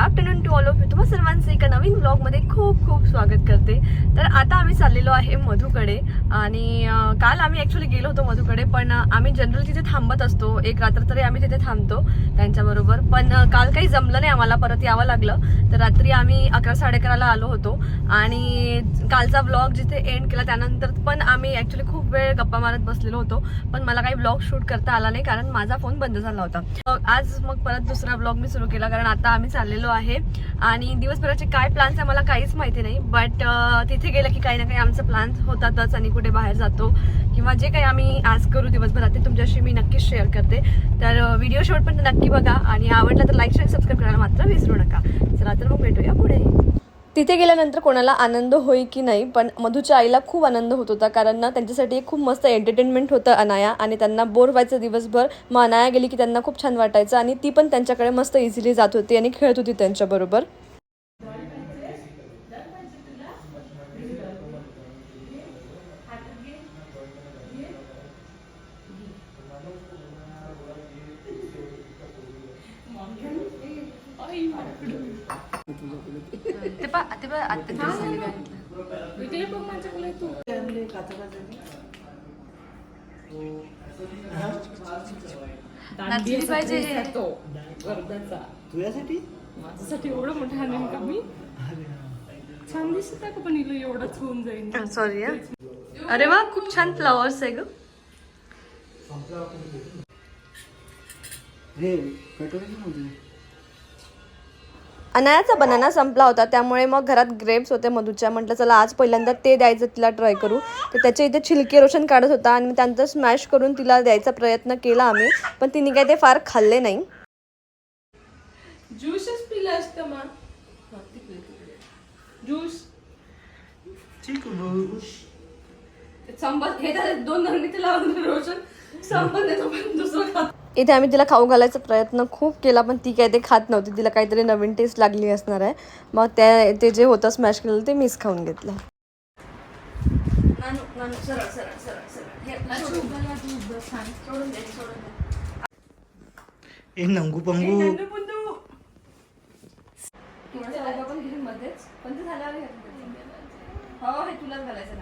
Afternoon to all of you तुम्हा सर्वांचं एका नवीन ब्लॉगमध्ये खूप खूप स्वागत करते. तर आता आम्ही चाललेलो आहे मधुकडे आणि काल आम्ही ॲक्च्युली गेलो होतो मधुकडे पण आम्ही जनरल तिथे थांबत असतो. एक रात्र तरी आम्ही तिथे थांबतो त्यांच्याबरोबर. पण काल काही जमलं नाही आम्हाला परत यावं लागलं. तर रात्री आम्ही अकरा साडे अकराला आलो होतो आणि कालचा ब्लॉग जिथे एंड केला त्यानंतर पण आम्ही ॲक्च्युली खूप वेळ गप्पा मारत बसलेलो होतो. पण मला काही ब्लॉग शूट करता आला नाही कारण माझा फोन बंद झाला होता. आज मग परत दुसरा ब्लॉग मी सुरू केला कारण आता आम्ही चाललेलो आहे. आणि दिवसभराचे काय प्लॅन्स आहे मला काहीच माहिती नाही बट तिथे गेलं की काही ना काही आमचं प्लॅन होतातच आणि कुठे बाहेर जातो किंवा जे काही आम्ही आज करू दिवसभरात ते तुमच्याशी मी नक्कीच शेअर करते. तर व्हिडिओ शेवटपर्यंत नक्की बघा आणि आवडला तर लाईक शेअर सबस्क्राईब करायला मात्र विसरू नका. चला तर मग भेटूया पुढे. तिथे गेल्यानंतर कोणाला आनंद होई की नाही पण मधूच्या आईला खूप आनंद होत होता. कारण ना त्यांच्यासाठी एक खूप मस्त एंटरटेनमेंट होतं अनाया. आणि त्यांना बोर व्हायचं दिवसभर मग अनाया गेली की त्यांना खूप छान वाटायचं. आणि ती पण त्यांच्याकडे मस्त इझिली जात होती आणि खेळत होती त्यांच्याबरोबर. ते पा ते पा इकडे बघ माझ्याकडे तू. नाचली पाहिजे. हे. तो वर्धाचा. तुझ्यासाठी? माझ्यासाठी एवढं मोठं आणेन का मी. छान दिसत आहे का पण हिला एवढंच होऊन जाईल सॉरी अरे वा खूप छान फ्लॉवर्स आहे ग. हे नव्हते? अनायाचा बनाना संपला होता त्यामुळे मग घरात ग्रेप्स होते मधूच्या. म्हटलं चला आज पहिल्यांदा ते द्यायचं तिला ट्राय करू. तर त्याच्या इथे छिलके रोशन काढत होता आणि त्यानंतर स्मॅश करून तिला द्यायचा प्रयत्न केला आम्ही पण तिने काही ते फार खाल्ले नाही. ज्यूसच पिलं असतं मा. ज्यूस ठीक संपत हे दोन धरणी लावून रोशन. संपत दुसरं खात इथे आम्ही तिला खाऊ घालायचा प्रयत्न खूप केला पण ती काय ते खात नव्हती. तिला काहीतरी नवीन टेस्ट लागली असणार आहे. मग त्या ते जे होतं स्मॅश केलेलं ते मिस खाऊन घेतलं. ए नंगू पंगू. पण ते झाल्यावर हो हे तुलाच घालायचं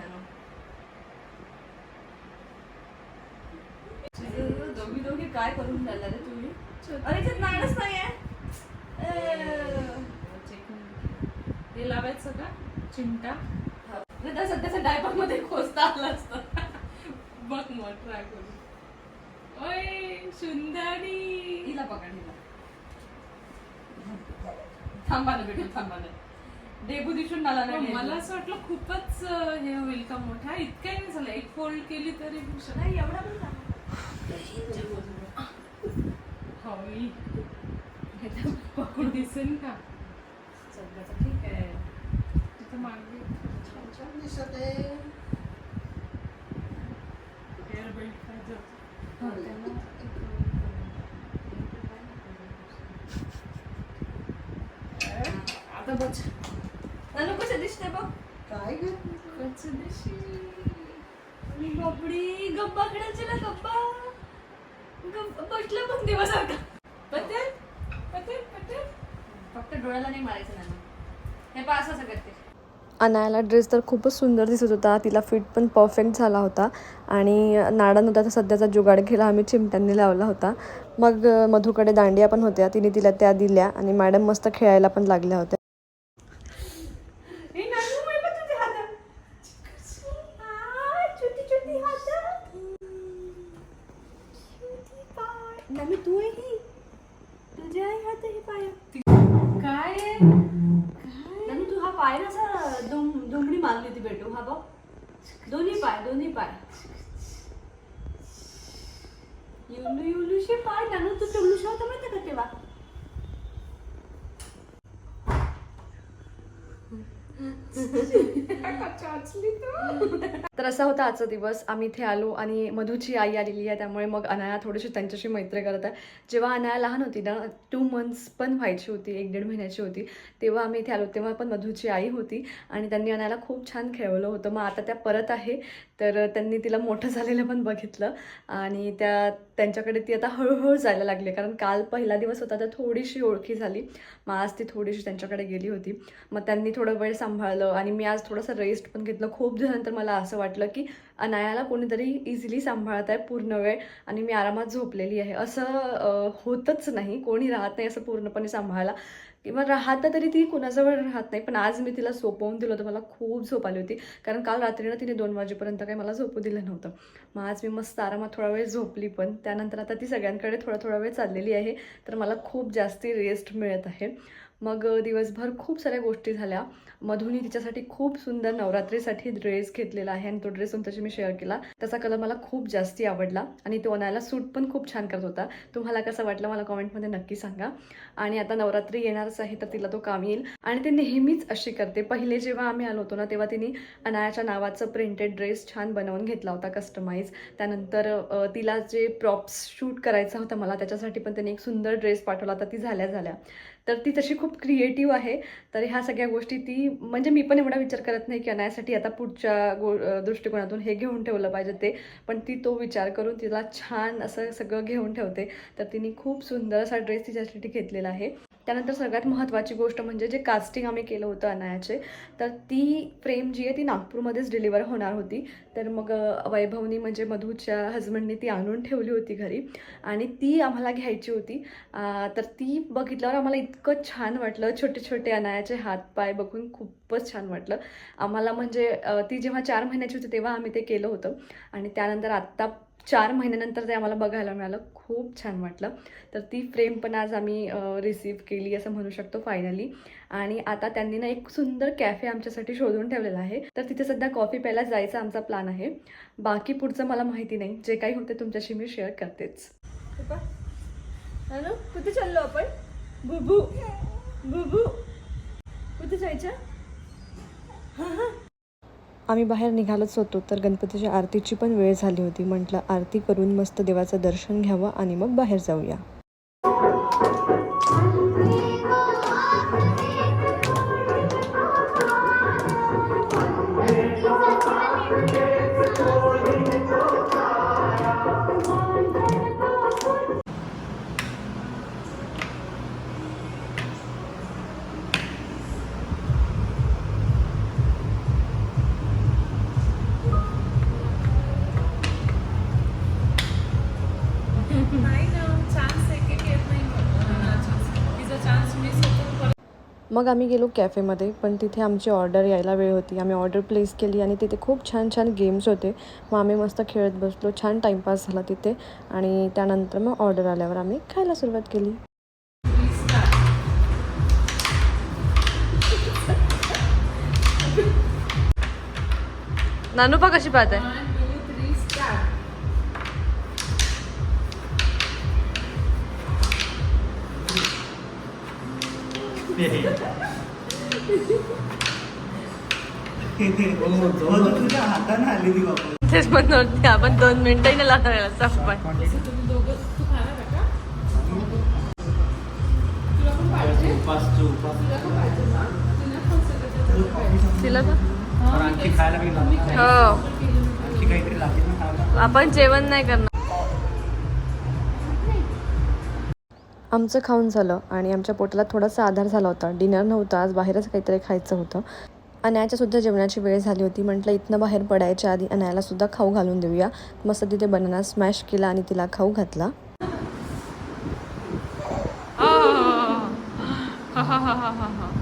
दोघी काय करून राहिला रे तुम्ही? अरे त्यात नाणच नाहीये. हे लावायचं का? चिमटा? नाही तर सध्याच्या डायपरमध्ये खोचता आला असतं. बघ मग ट्राय करू ओय सुंदरी. हिला पकड हिला. थांबा ना बेटा थांबा ना. डेबू दिसून मला नाही मला असं वाटलं खूपच हे होईल का मोठा? इतका नाही झाला. एक फोल्ड केली तरी. नाही एवढा पण हवी पकडून दिसेल का सध्याचं ठीक आहे. तिथं मागे छान छान दिसत आहे. Hair belt. हा, त्याला आता बघ नानू कसं दिसते बघ. काय ग? कसं? आणि बापडी गप्पा खेळायला गप्पा. गप्पा बसलं पण दिवसारखा पटेल पटेल पटेल फक्त डोळ्याला नाही मारायचं नाही हे पा असं करते. अनायाला ड्रेस तर खूपच सुंदर दिसत होता. तिला फिट पण परफेक्ट झाला होता. आणि नाडा नव्हता तर सध्याचा जुगाड केला आम्ही चिमट्यांनी लावला होता. मग मधुकडे दांडिया पण होत्या. तिने तिला त्या दिल्या आणि मॅडम मस्त खेळायला पण लागल्या होत्या हे नानू मला बघ तुझे हात छोटी छोटी हात नानू तू ही तुझ्या आई हात हे पाय काय आहे? नानू तू हा पाय ना असा दुम दुमडी मारली होती बेटू हा बघ दोन्ही पाय दोन्ही पाय. युलू युलूशे पाय नानू तू तेवढू होता माहिती का तेव्हा चाचली तू तर असा होता आजचा दिवस. आम्ही इथे आलो आणि मधूची आई आलेली आहे त्यामुळे मग अनाया थोडीशी त्यांच्याशी मैत्री करत आहे. जेव्हा अनाया लहान होती ना टू मंथ्स पण व्हायची होती एक दीड महिन्याची होती तेव्हा आम्ही इथे आलो तेव्हा पण मधूची आई होती आणि त्यांनी अनायाला खूप छान खेळवलं होतं. मग आता त्या परत आहे. तर त्यांनी तिला मोठं झालेलं पण बघितलं. आणि त्या त्यांच्याकडे ती आता हळूहळू जायला लागली. कारण काल पहिला दिवस होता तर थोडीशी ओळखी झाली. मग आज ती थोडीशी त्यांच्याकडे गेली होती. मग त्यांनी थोडं वेळ सांभाळलं. आणि मी आज थोडंसं रेस्ट पण घेतलं. खूप दिवसानंतर मला असं वाटलं की अनायाला कोणीतरी इझिली सांभाळत आहे पूर्ण वेळ. आणि मी आरामात झोपलेली आहे. असं होतच नाही. कोणी राहत नाही असं पूर्णपणे सांभाळायला. किंवा राहता तरी ती कुणाजवळ राहत नाही. पण आज मी तिला सोपवून दिलं होतं. मला खूप झोप आली होती. कारण काल रात्रीनं तिने दोन वाजेपर्यंत काही मला झोपू दिलं नव्हतं. मग आज मी मस्त आरामात थोडा वेळ झोपली पण त्यानंतर आता ती सगळ्यांकडे थोडा थोडा वेळ चाललेली आहे. तर मला खूप जास्ती रेस्ट मिळत आहे. मग दिवसभर खूप साऱ्या गोष्टी झाल्या. मधुनी तिच्यासाठी खूप सुंदर नवरात्रीसाठी ड्रेस घेतलेला आहे आणि तो ड्रेस तुमच्याशी मी शेअर केला. त्याचा कलर मला खूप जास्ती आवडला आणि तो अनायला सूट पण खूप छान करत होता. तुम्हाला कसं वाटलं मला कॉमेंटमध्ये नक्की सांगा. आणि आता नवरात्री येणारच आहे तर तिला तो काम येईल. आणि ते नेहमीच अशी करते. पहिले जेव्हा आम्ही आलो होतो ना तेव्हा तिने अनायाच्या नावाचं प्रिंटेड ड्रेस छान बनवून घेतला होता कस्टमाइज त्यानंतर तिला जे प्रॉप्स शूट करायचा होता मला त्याच्यासाठी पण त्याने एक सुंदर ड्रेस पाठवला होता. ती झाल्या झाल्या. तर ती तशी खूप क्रिएटिव्ह आहे. तर ह्या सगळ्या गोष्टी ती म्हणजे मी पण एवढा विचार करत नाही की अनायासाठी आता पुढच्या गो दृष्टिकोनातून हे घेऊन ठेवलं पाहिजे ते. पण ती तो विचार करून तिला छान असं सगळं घेऊन ठेवते. तर तिने खूप सुंदर असा ड्रेस तिच्यासाठी घेतलेला आहे. त्यानंतर सगळ्यात महत्त्वाची गोष्ट म्हणजे जे कास्टिंग आम्ही केलं होतं अनायाचे तर ती फ्रेम जी आहे ती नागपूरमध्येच डिलिव्हर होणार होती. तर मग वैभवनी म्हणजे मधूच्या हजबंडनी ती आणून ठेवली होती घरी आणि ती आम्हाला घ्यायची होती. तर ती बघितल्यावर आम्हाला इतकं छान वाटलं. छोटे छोटे अनायाचे हातपाय बघून खूपच छान वाटलं. आम्हाला म्हणजे ती जेव्हा चार महिन्याची होती तेव्हा आम्ही ते केलं होतं. आणि त्यानंतर आत्ता चार महिन्यानंतर ते आम्हाला बघायला मिळालं. खूप छान वाटलं. तर ती फ्रेम पण आज आम्ही रिसीव्ह केली असं म्हणू शकतो फायनली आणि आता त्यांनी ना एक सुंदर कॅफे आमच्यासाठी शोधून ठेवलेला आहे. तर तिथे सध्या कॉफी प्यायला जायचा आमचा प्लॅन आहे. बाकी पुढचं मला माहिती नाही. जे काही होते तुमच्याशी मी शेअर करतेच. कुठे चाललो आपण? बुबू बुबू कुठे जायचं? आम्ही बाहेर निघालोच होतो तर गणपतीच्या आरतीची पण वेळ झाली होती. म्हटलं आरती करून मस्त देवाचं दर्शन घ्यावं आणि मग बाहेर जाऊया. मग आम्ही गेलो कॅफेमध्ये पण तिथे आमची ऑर्डर यायला वेळ होती. आम्ही ऑर्डर प्लेस केली आणि तिथे खूप छान छान गेम्स होते. मग आम्ही मस्त खेळत बसलो. छान टाईमपास झाला तिथे आणि त्यानंतर मग ऑर्डर आल्यावर आम्ही खायला सुरुवात केली. नानुपा कशी पाहत आहे. तुला पण सगळं पाहिजे तिला का? पण आणखी खायला काही लागणार नाही. हो आपण जेवण नाही करणार. आमचं खाऊन झालं आणि आमच्या पोटाला थोडासा आधार झाला होता. डिनर नव्हतं आज बाहेरच काहीतरी खायचं होतं. अनायाच्यासुद्धा जेवणाची वेळ झाली होती. म्हटलं इथनं बाहेर पडायच्या आधी अनायालासुद्धा खाऊ घालून देऊया. मस्त तिथे बनाना स्मॅश केला आणि तिला खाऊ घातला. तुझ्यासाठी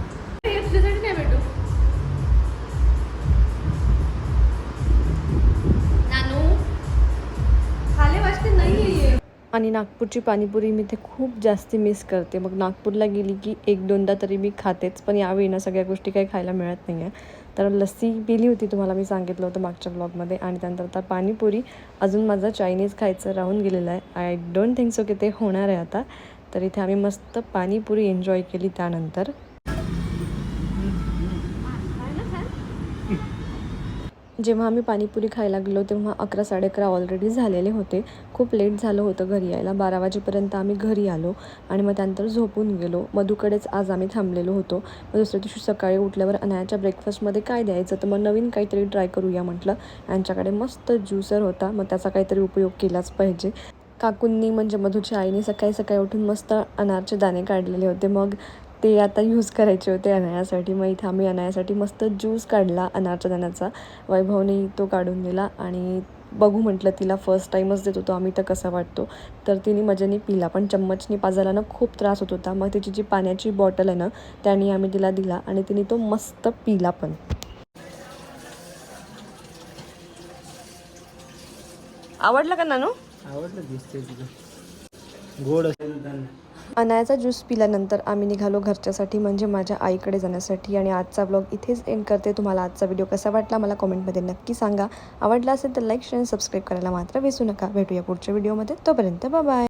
आणि नागपूरची पाणीपुरी मी ते खूप जास्ती मिस करते. मग नागपूरला गेली की एक दोनदा तरी मी खातेच पण यावेळी ना सगळ्या गोष्टी काही खायला मिळत नाही आहे तर लस्सी पिली होती तुम्हाला मी सांगितलं होतं मागच्या ब्लॉगमध्ये आणि त्यानंतर आता पाणीपुरी अजून माझं चायनीज खायचं राहून गेलेलं आहे. आय डोंट थिंक सो की ते होणार आहे आता. तर इथे आम्ही मस्त पाणीपुरी एन्जॉय केली त्यानंतर. जेव्हा आम्ही पाणीपुरी खायला गेलो तेव्हा अकरा साडे अकरा ऑलरेडी झालेले होते. खूप लेट झालं होतं घरी यायला. बारा वाजेपर्यंत आम्ही घरी आलो आणि मग त्यानंतर झोपून गेलो. मधूकडेच आज आम्ही थांबलेलो होतो. मग दुसऱ्या दिवशी सकाळी उठल्यावर अनायाच्या ब्रेकफास्टमध्ये काय द्यायचं? तर मग नवीन काहीतरी ट्राय करूया म्हटलं. यांच्याकडे मस्त ज्युसर होता. मग त्याचा काहीतरी उपयोग केलाच पाहिजे. काकूंनी म्हणजे मधूच्या आईने सकाळी सकाळी उठून मस्त अनारचे दाणे काढलेले होते. मग ते आता यूज करायचे होते अनायासाठी. मग इथं आम्ही अनायासाठी मस्त ज्यूस काढला अनारच्या दाण्याचा. वैभवने तो काढून दिला आणि बघू म्हटलं तिला फर्स्ट टाईमच देत होतो आम्ही तर कसा वाटतो. तर तिने मजेने पिला. पण चम्मचने पाजायला ना खूप त्रास होत होता. मग तिची जी पाण्याची बॉटल आहे ना त्याने आम्ही तिला दिला आणि तिने तो मस्त पिला पण. आवडलं का नानू? आवडलं दिसते गोड असेल अनायाचा ज्यूस पिल्यानंतर आम्ही निघालो घरच्यासाठी म्हणजे माझ्या आईकडे जाण्यासाठी. आणि आजचा ब्लॉग इथेच एंड करते. तुम्हाला आजचा व्हिडिओ कसा वाटला मला कमेंटमध्ये नक्की सांगा. आवडला असेल तर लाईक शेअर सबस्क्राईब करायला मात्र विसरू नका. भेटूया पुढच्या व्हिडिओमध्ये तोपर्यंत बाय